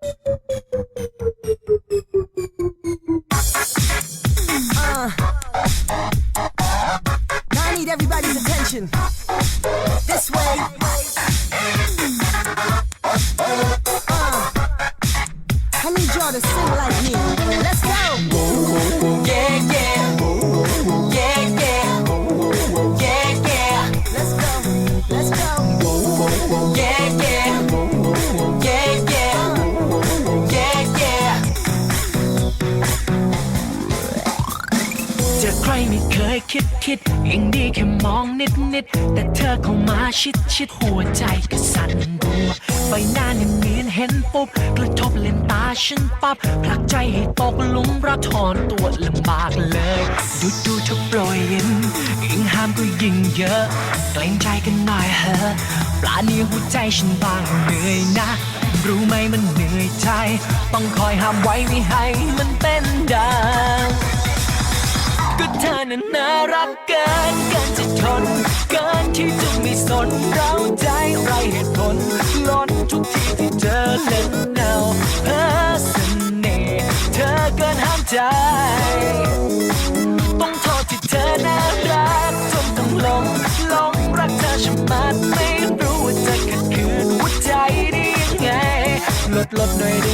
Uh, I need everybody's attention. จอใครไม่เคยคิดคิดยังดีแค่มองนิดนิดแต่เธอเข้ามาชิดชิดหัวใจก็สั่นรัวใบหน้าเนียนเนีนเห็นปุ๊บกระทบเลนตาฉันปั๊บผลักใจให้ตกหลุมรักถอนตัวลำบากเลย ดูดูเธอโปรยยิ้มยิ่งห้ามก็ยิ่งเยอะเกรงใจกันหน่อยเถอะปลาเนียหัวใจฉันบางเหนื่อยนะ รู้ไหมมันเหนื่อยใจ ต้องคอยห้ามไว้ไม่ให้มันเป็นดังก็เธอ นั้นน่ารักเกินเกินจะทน เกินที่จะไม่สนเราใจไรเหตุผลล้นทุกทีที่เจอเล่นเงาเพ้อเสน่ห์เธอเกินห้ามใจ ต้องโทษที่เธอน่ารักจนต้องหลงหลงรักเธอฉันมาไม่รู้ว่าจะขัดขืนหัวใจได้ยังไงลดลดหน่อย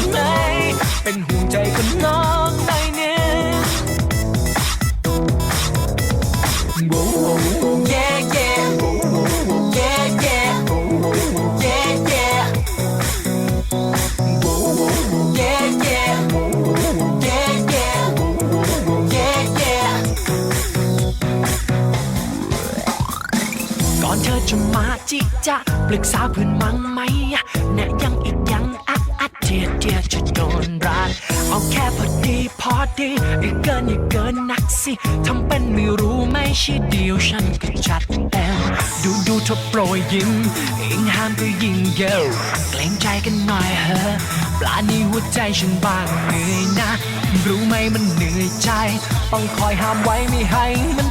จิจะปรึกษาเพื่อนมั้งไหมอะแนะยังอีกยังอัดอัดเดียดเดียดจะโดนรักเอาแค่พอดีพอดีอย่าเกินอย่าเกินนักสิทำเป็นไม่รู้ไม่ใช่เดียวฉันก็จัดเต็มดูดูเธอโปรยยิ้มยิ่งห้ามก็ยิ่งเยอะเกรงใจกันหน่อยเถอะปลานี้หัวใจฉันบางเหนื่อยนะ รู้ไหมมันเหนื่อยใจ ต้องคอยห้ามไว้ไม่ให้มัน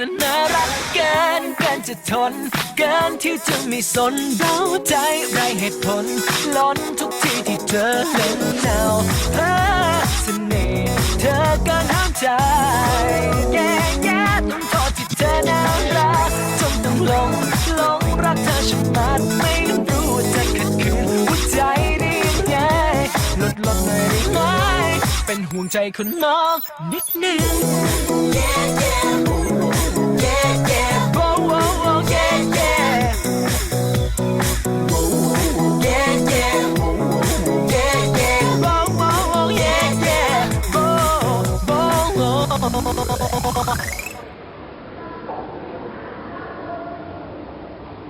นั้นน่ารักเกินเกินจะทน เกินที่จะไม่สนเราใจไรเหตุผล ล้นทุกทีที่เธอเล่นเนาเพ้อเสน่ห์เธอเกินห้ามใจ แย่แย่ต้องโทษที่เธอน่ารักจนต้องหลงหลงรักเธอฉันมาไม่รู้จะขัดขืนหัวใจได้ยังไงลดลดหน่อยได้ไหมเป็นห่วงใจคนน้องนิดนึง Yeah, yeah. no no.